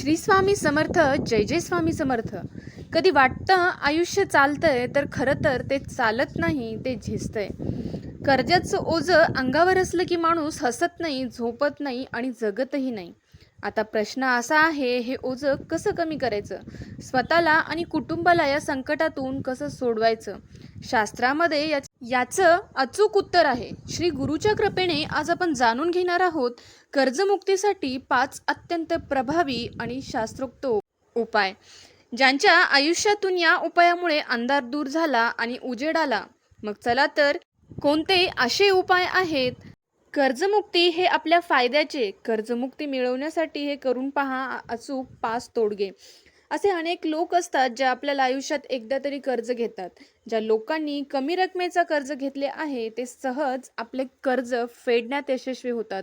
श्री स्वामी समर्थ जय जय स्वामी समर्थ. कधी वाटतं आयुष्य चालतंय तर खरं तर ते चालत नाही ते झिजतंय. कर्जाचं ओझं अंगावर असलं की माणूस हसत नाही झोपत नाही आणि जगतही नाही. आता प्रश्न असा आहे हे ओझं कसं कमी करायचं? स्वतःला आणि कुटुंबाला या संकटातून कसं सोडवायचं? शास्त्रामध्ये या याचं अचूक उत्तर आहे. श्री गुरुच्या कृपेने आज आपण जाणून घेणार आहोत कर्जमुक्तीसाठी पाच अत्यंत प्रभावी आणि शास्त्रोक्त उपाय. ज्यांच्या आयुष्यातून या उपायामुळे अंधार दूर झाला आणि उजेड आला मग चला तर कोणते असे उपाय आहेत? कर्जमुक्ती हे आपल्या फायद्याचे कर्जमुक्ती मिळवण्यासाठी हे करून पहा अचूक पाच तोडगे. असे अनेक लोक असतात जे आपल्याला आयुष्यात एकदा तरी कर्ज घेतात. ज्या लोकांनी कमी रकमेचा कर्ज घेतले आहे ते सहज आपले कर्ज फेडण्यात यशस्वी होतात.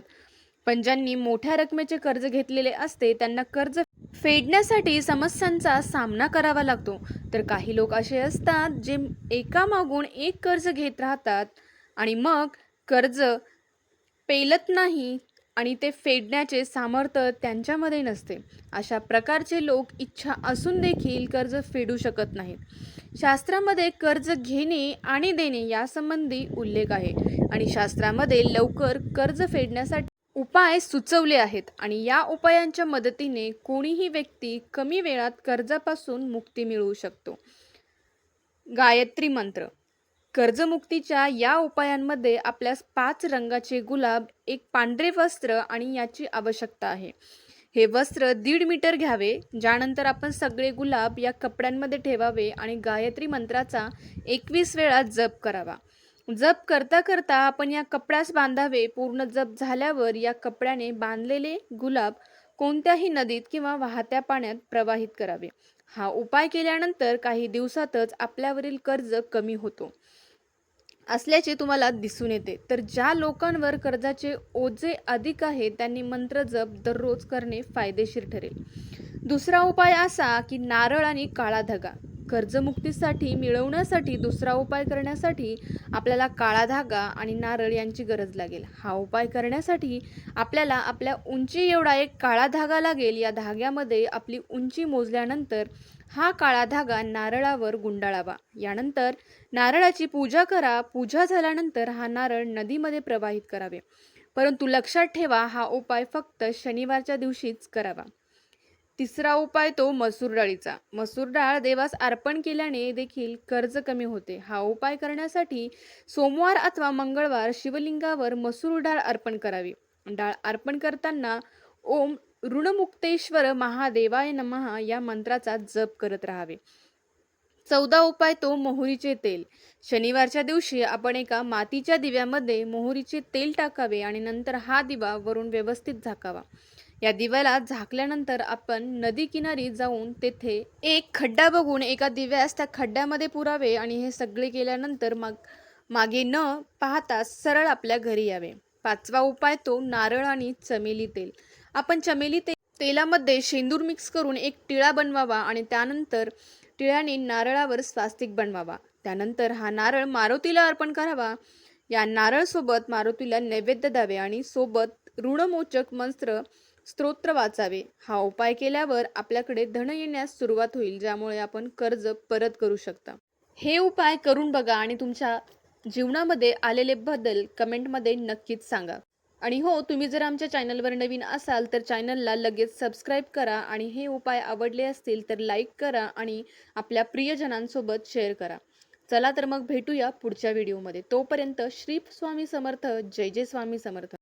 पण ज्यांनी मोठ्या रकमेचे कर्ज घेतलेले असते त्यांना कर्ज फेडण्यासाठी समस्यांचा सामना करावा लागतो. तर काही लोक असे असतात जे एकामागून एक कर्ज घेत राहतात आणि मग कर्ज पेलत नाही आणि ते फेडण्याचे सामर्थ्य त्यांच्यामध्ये नसते. अशा प्रकारचे लोक इच्छा असून देखील कर्ज फेडू शकत नाहीत. शास्त्रामध्ये कर्ज घेणे आणि देणे यासंबंधी उल्लेख आहे आणि शास्त्रामध्ये लवकर कर्ज फेडण्यासाठी उपाय सुचवले आहेत आणि या उपायांच्या मदतीने कोणीही व्यक्ती कमी वेळात कर्जापासून मुक्ती मिळवू शकतो. गायत्री मंत्र कर्जमुक्तीच्या या उपायांमध्ये आपल्यास पाच रंगाचे गुलाब एक पांढरे वस्त्र आणि याची आवश्यकता आहे. हे वस्त्र दीड मीटर घ्यावे ज्यानंतर आपण सगळे गुलाब या कपड्यांमध्ये ठेवावे आणि गायत्री मंत्राचा एकवीस वेळा जप करावा. जप करता करता आपण या कपड्यास बांधावे पूर्ण जप झाल्यावर या कपड्याने बांधलेले गुलाब कोणत्याही नदीत किंवा वाहत्या पाण्यात प्रवाहित करावे. हा उपाय केल्यानंतर काही दिवसातच आपल्यावरील कर्ज कमी होतो. असल्याचे तुम्हाला दिसून येते. तर ज्या लोकांवर कर्जाचे ओझे अधिक आहे त्यांनी मंत्र जप दररोज करणे फायदेशीर ठरेल. दुसरा उपाय असा की नारळ आणि काळा धगा. कर्जमुक्तीसाठी मिळवण्यासाठी दुसरा उपाय करण्यासाठी आपल्याला काळा धागा आणि नारळ यांची गरज लागेल. हा उपाय करण्यासाठी आपल्याला आपल्या उंची एवढा एक काळा धागा लागेल. या धाग्यामध्ये आपली उंची मोजल्यानंतर हा काळा धागा नारळावर गुंडाळावा. यानंतर नारळाची पूजा करा. पूजा झाल्यानंतर हा नारळ नदीमध्ये प्रवाहित करावे. परंतु लक्षात ठेवा हा उपाय फक्त शनिवारच्या दिवशीच करावा. तिसरा उपाय तो मसूर डाळीचा. मसूर डाळ देवास अर्पण केल्याने देखील कर्ज कमी होते. हा उपाय करण्यासाठी सोमवार अथवा मंगळवार शिवलिंगावर मसूर डाळ अर्पण करावी. डाळ अर्पण करताना ओम ऋणमुक्तेश्वर महादेवाय नमहा या मंत्राचा जप करत राहावे. चौदा उपाय तो मोहरीचे तेल. शनिवारच्या दिवशी आपण एका मातीच्या दिव्यामध्ये मोहरीचे तेल टाकावे आणि नंतर हा दिवा वरून व्यवस्थित झाकावा. या दिव्याला झाकल्यानंतर आपण नदी किनारी जाऊन तेथे एक खड्डा बघून एका दिव्यास त्या खड्ड्यामध्ये पुरावे आणि हे सगळे केल्यानंतर मग मागे न पाहता सरळ आपल्या घरी यावे. पाचवा उपाय तो नारळ आणि चमेली तेल. आपण चमेली ते तेलामध्ये शेंदूर मिक्स करून एक टिळा बनवावा आणि त्यानंतर टिळ्याने नारळावर स्वास्तिक बनवावा. त्यानंतर हा नारळ मारुतीला अर्पण करावा. या नारळसोबत मारुतीला नैवेद्य द्यावे आणि सोबत ऋणमोचक मंत्र स्तोत्र वाचावे. हा उपाय केल्यावर आपल्याकडे धन येण्यास सुरुवात होईल ज्यामुळे आपण कर्ज परत करू शकता. हे उपाय करून बघा आणि तुमच्या जीवनामध्ये आलेले बदल कमेंटमध्ये नक्कीच सांगा. आणि हो तुम्ही जर आमच्या चॅनलवर नवीन असाल तर चॅनलला लगेच सबस्क्राईब करा आणि हे उपाय आवडले असतील तर लाईक करा आणि आपल्या प्रियजनांसोबत शेअर करा. चला तर मग भेटूया पुढच्या व्हिडिओमध्ये. तोपर्यंत श्री स्वामी समर्थ जय जय स्वामी समर्थ.